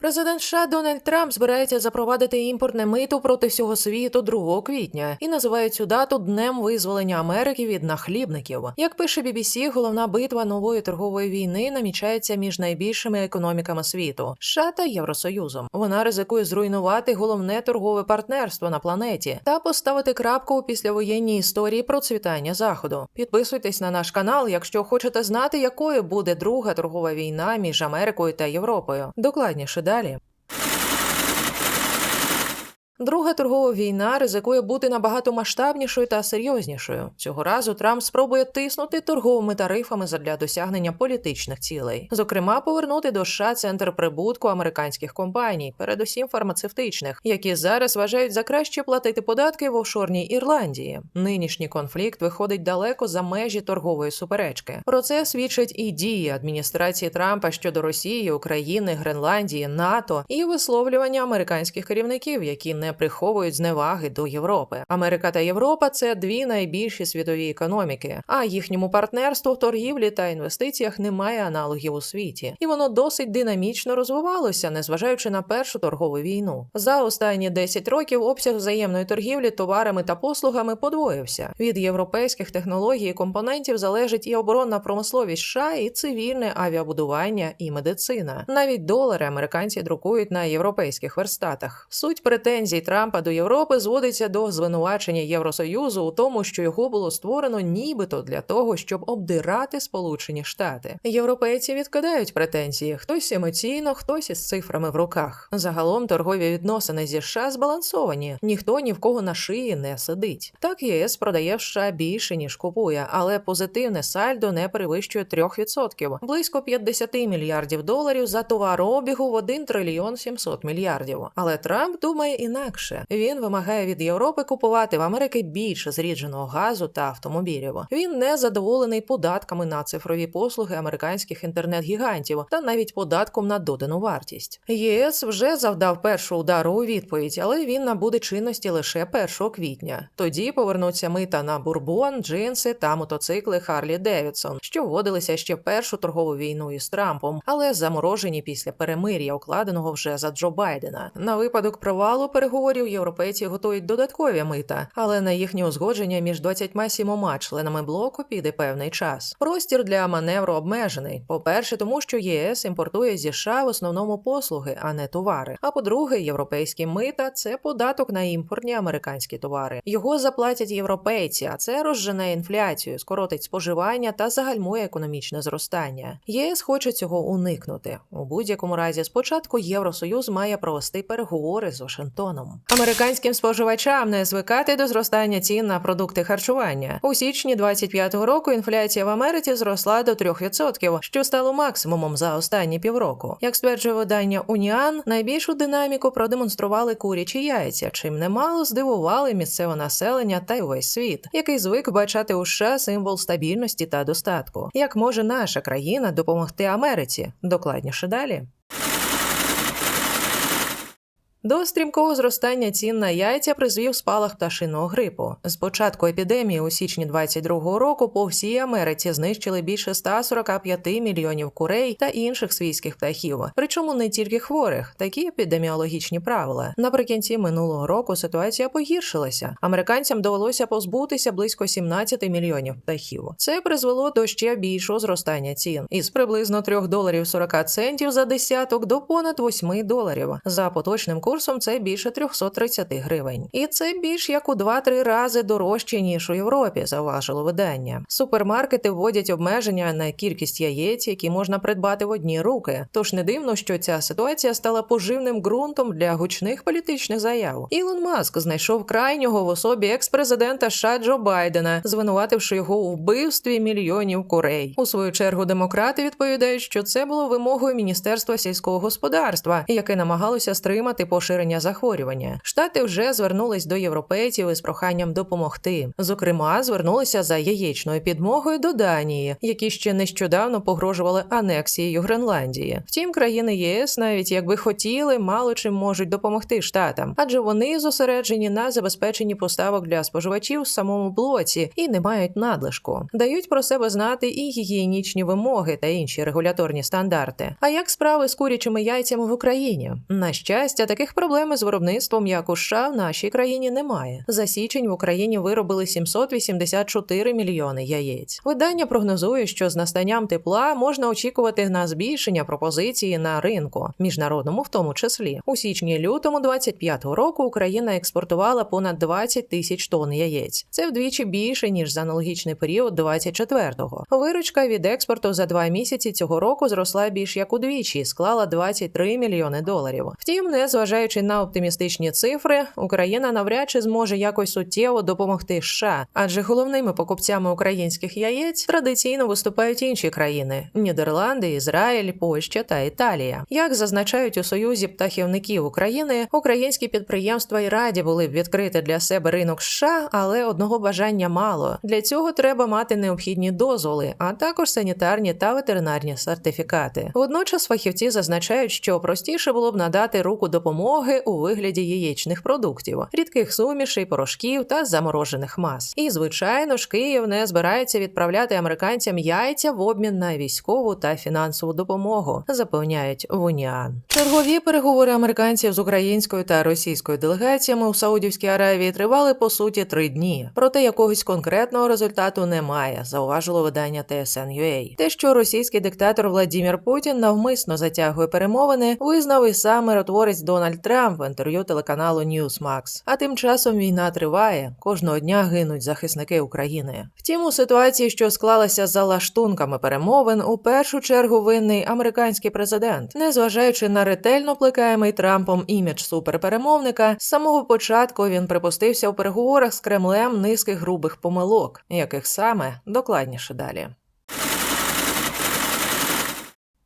Президент США Дональд Трамп збирається запровадити імпортне мито проти всього світу 2 квітня і називає цю дату днем визволення Америки від нахлібників. Як пише BBC, головна битва нової торгової війни намічається між найбільшими економіками світу США та Євросоюзом. Вона ризикує зруйнувати головне торгове партнерство на планеті та поставити крапку у післявоєнній історії процвітання заходу. Підписуйтесь на наш канал, якщо хочете знати, якою буде друга торгова війна між Америкою та Європою. Докладніше далі. Друга торгова війна ризикує бути набагато масштабнішою та серйознішою. Цього разу Трамп спробує тиснути торговими тарифами задля досягнення політичних цілей, зокрема, повернути до США центр прибутку американських компаній, передусім фармацевтичних, які зараз вважають за краще платити податки в офшорній Ірландії. Нинішній конфлікт виходить далеко за межі торгової суперечки. Про це свідчать і дії адміністрації Трампа щодо Росії, України, Гренландії, НАТО і висловлювання американських керівників, які не приховують зневаги до Європи. Америка та Європа це дві найбільші світові економіки, а їхньому партнерству в торгівлі та інвестиціях немає аналогів у світі, і воно досить динамічно розвивалося, незважаючи на першу торгову війну. За останні 10 років обсяг взаємної торгівлі товарами та послугами подвоївся. Від європейських технологій і компонентів залежить і оборонна промисловість США, і цивільне авіабудування, і медицина. Навіть долари американці друкують на європейських верстатах. Суть претензій Трампа до Європи зводиться до звинувачення Євросоюзу у тому, що його було створено нібито для того, щоб обдирати Сполучені Штати. Європейці відкидають претензії, хтось емоційно, хтось із цифрами в руках. Загалом торгові відносини зі США збалансовані, ніхто ні в кого на шиї не сидить. Так ЄС продає в США більше ніж купує, але позитивне сальдо не перевищує 3%, близько 50 мільярдів доларів за товарообігу в 1 трильйон 700 мільярдів. Але Трамп думає інакше. Він вимагає від Європи купувати в Америки більше зрідженого газу та автомобілів. Він не задоволений податками на цифрові послуги американських інтернет-гігантів та навіть податком на додану вартість. ЄС вже завдав першого удару у відповідь, але він набуде чинності лише 1 квітня. Тоді повернуться мита на бурбон, джинси та мотоцикли Харлі Девідсон, що вводилися ще в першу торгову війну із Трампом, але заморожені після перемир'я, укладеного вже за Джо Байдена. На випадок провалу переговорів європейці готують додаткові мита, але на їхнє узгодження між 27 членами блоку піде певний час. Простір для маневру обмежений. По-перше, тому що ЄС імпортує зі США в основному послуги, а не товари. А по-друге, європейські мита це податок на імпортні американські товари. Його заплатять європейці, а це розжене інфляцію, скоротить споживання та загальмує економічне зростання. ЄС хоче цього уникнути. У будь-якому разі, спочатку Євросоюз має провести переговори з Вашингтоном. Американським споживачам не звикати до зростання цін на продукти харчування. У січні 25-го року інфляція в Америці зросла до 3%, що стало максимумом за останні півроку. Як стверджує видання Уніан, найбільшу динаміку продемонстрували курячі яйця, чим немало здивували місцеве населення та й увесь світ, який звик бачати у США символ стабільності та достатку. Як може наша країна допомогти Америці? Докладніше далі. До стрімкого зростання цін на яйця призвів спалах пташиного грипу. З початку епідемії у січні 22-го року по всій Америці знищили більше 145 мільйонів курей та інших свійських птахів. Причому не тільки хворих, такі епідеміологічні правила. Наприкінці минулого року ситуація погіршилася. Американцям довелося позбутися близько 17 мільйонів птахів. Це призвело до ще більшого зростання цін із приблизно 3 доларів 40 центів за десяток до понад 8 доларів. За поточним курсом це більше 330 гривень. І це більш як у 2-3 рази дорожче ніж у Європі, зауважило видання. Супермаркети вводять обмеження на кількість яєць, які можна придбати в одні руки. Тож не дивно, що ця ситуація стала поживним ґрунтом для гучних політичних заяв. Ілон Маск знайшов крайнього в особі екс-президента США Джо Байдена, звинувативши його у вбивстві мільйонів курей. У свою чергу демократи відповідають, що це було вимогою Міністерства сільського господарства, яке намагалося стримати поширення захворювання. Штати вже звернулись до європейців із проханням допомогти. Зокрема, звернулися за яєчною підмогою до Данії, які ще нещодавно погрожували анексією Гренландії. Втім, країни ЄС, навіть якби хотіли, мало чим можуть допомогти штатам, адже вони зосереджені на забезпеченні поставок для споживачів в самому блоці і не мають надлишку. Дають про себе знати і гігієнічні вимоги та інші регуляторні стандарти. А як справи з курячими яйцями в Україні? На щастя, таких проблем із виробництвом, як у США, в нашій країні немає. За січень в Україні виробили 784 мільйони яєць. Видання прогнозує, що з настанням тепла можна очікувати на збільшення пропозиції на ринку, міжнародному в тому числі. У січні-лютому 25-го року Україна експортувала понад 20 тисяч тонн яєць. Це вдвічі більше ніж за аналогічний період 24-го. Виручка від експорту за два місяці цього року зросла більш як удвічі, склала 23 мільйони доларів. Втім, незважаючи на оптимістичні цифри, Україна навряд чи зможе якось суттєво допомогти США, адже головними покупцями українських яєць традиційно виступають інші країни: Нідерланди, Ізраїль, Польща та Італія. Як зазначають у союзі птахівників України, українські підприємства й раді були б відкрити для себе ринок США, але одного бажання мало. Для цього треба мати необхідні дозволи, а також санітарні та ветеринарні сертифікати. Водночас фахівці зазначають, що простіше було б надати руку допомоги у вигляді яєчних продуктів, рідких сумішей, порошків та заморожених мас. І звичайно ж, Київ не збирається відправляти американцям яйця в обмін на військову та фінансову допомогу, запевняють в Уніан. Чергові переговори американців з українською та російською делегаціями у Саудівській Аравії тривали по суті три дні. Проте якогось конкретного результату немає, зауважило видання TSN.ua. Те, що російський диктатор Владімір Путін навмисно затягує перемовини, визнав і сам миротворець Дональд Трамп в інтерв'ю телеканалу Newsmax. А тим часом війна триває. Кожного дня гинуть захисники України. Втім, у ситуації, що склалася за лаштунками перемовин, у першу чергу винний американський президент, незважаючи на ретельно плекаємий Трампом імідж суперперемовника, з самого початку він припустився у переговорах з Кремлем низки грубих помилок, яких саме докладніше далі.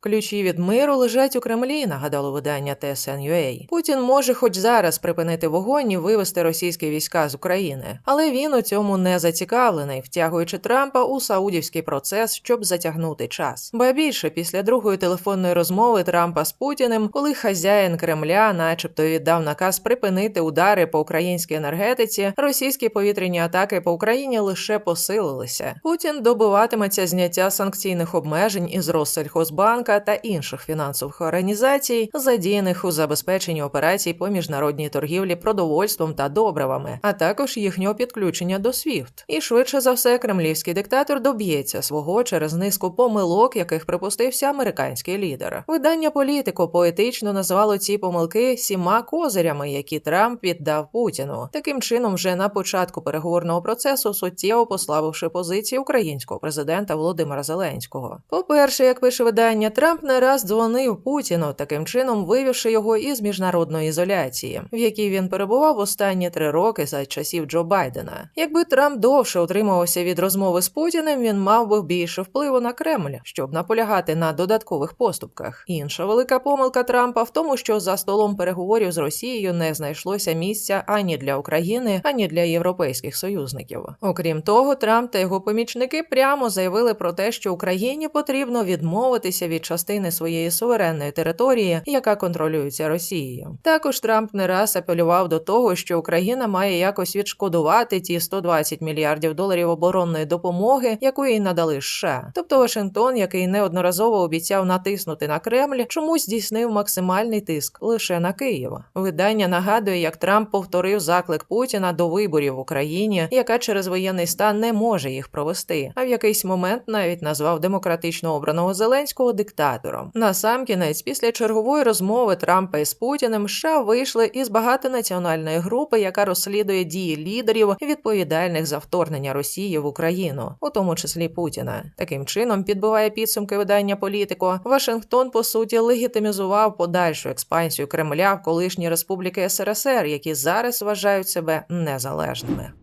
Ключі від миру лежать у Кремлі, нагадало видання TSN.ua. Путін може хоч зараз припинити вогонь і вивести російські війська з України, але він у цьому не зацікавлений, втягуючи Трампа у саудівський процес, щоб затягнути час. Ба більше після другої телефонної розмови Трампа з Путіним, коли хазяїн Кремля, начебто, віддав наказ припинити удари по українській енергетиці, російські повітряні атаки по Україні лише посилилися. Путін добиватиметься зняття санкційних обмежень із Россельхозбанка та інших фінансових організацій, задіяних у забезпеченні операцій по міжнародній торгівлі продовольством та добривами, а також їхнього підключення до SWIFT. І швидше за все, кремлівський диктатор доб'ється свого через низку помилок, яких припустився американський лідер. Видання політико поетично назвало ці помилки сіма козирями, які Трамп віддав Путіну. Таким чином, вже на початку переговорного процесу суттєво послабивши позиції українського президента Володимира Зеленського. По перше, як пише видання, Трамп не раз дзвонив Путіну, таким чином вивівши його із міжнародної ізоляції, в якій він перебував останні три роки за часів Джо Байдена. Якби Трамп довше утримувався від розмови з Путіним, він мав би більше впливу на Кремль, щоб наполягати на додаткових поступках. Інша велика помилка Трампа в тому, що за столом переговорів з Росією не знайшлося місця ані для України, ані для європейських союзників. Окрім того, Трамп та його помічники прямо заявили про те, що Україні потрібно відмовитися від частини своєї суверенної території, яка контролюється Росією. Також Трамп не раз апелював до того, що Україна має якось відшкодувати ті 120 мільярдів доларів оборонної допомоги, яку їй надали США. Тобто Вашингтон, який неодноразово обіцяв натиснути на Кремль, чомусь здійснив максимальний тиск лише на Київ. Видання нагадує, як Трамп повторив заклик Путіна до виборів в Україні, яка через воєнний стан не може їх провести. А в якийсь момент навіть назвав демократично обраного Зеленського диктатором. Насамкінець, після чергової розмови Трампа із Путіним, США вийшли із багатонаціональної групи, яка розслідує дії лідерів, відповідальних за вторгнення Росії в Україну, у тому числі Путіна. Таким чином підбиває підсумки видання політико. Вашингтон по суті легітимізував подальшу експансію Кремля в колишні республіки СРСР, які зараз вважають себе незалежними.